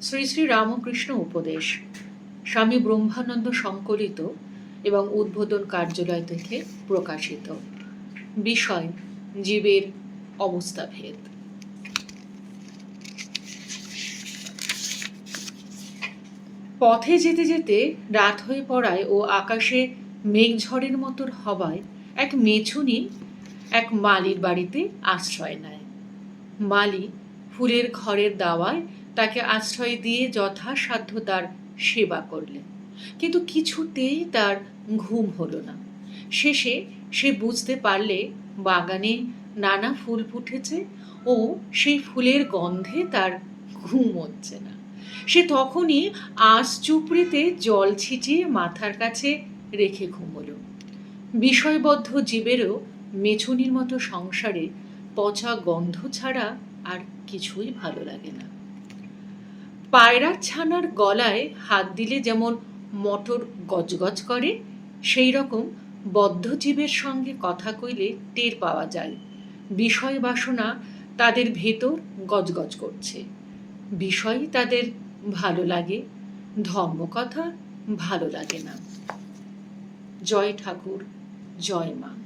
শ্রী শ্রী রামকৃষ্ণ উপদেশ, স্বামী ব্রহ্মানন্দ সংকলিত এবং উদ্বোধন কার্যালয় থেকে প্রকাশিত। বিষয়, জীবের অবস্থাভেদ পথে যেতে যেতে রাত হয়ে পড়ায় ও আকাশে মেঘঝড়ের মতোর হওয়ায় এক মেছুনি এক মালির বাড়িতে আশ্রয় নেয়। মালি ফুলের ঘরের দাওয়ায় তাকে আশ্রয় দিয়ে যথাসাধ্য তার সেবা করলেন। কিন্তু কিছুতেই তার ঘুম হলো না। শেষে সে বুঝতে পারলে বাগানে নানা ফুল ফুটেছে ও সেই ফুলের গন্ধে তার ঘুম হচ্ছে না। সে তখনই আঁশ চুপড়িতে জল ছিটিয়ে মাথার কাছে রেখে ঘুমোলো। বিষয়বদ্ধ জীবেরও মেছুনির মতো সংসারে পচা গন্ধ ছাড়া আর কিছুই ভালো লাগে না। পায়রার ছানার গলায় হাত দিলে যেমন মটর গজগজ করে, সেই রকম বদ্ধজীবের সঙ্গে কথা কইলে টের পাওয়া যায়। বিষয় বাসনা তাদের ভেতর গজগজ করছে। বিষয় তাদের ভালো লাগে ধর্মকথা ভালো লাগে না। জয় ঠাকুর, জয় মা।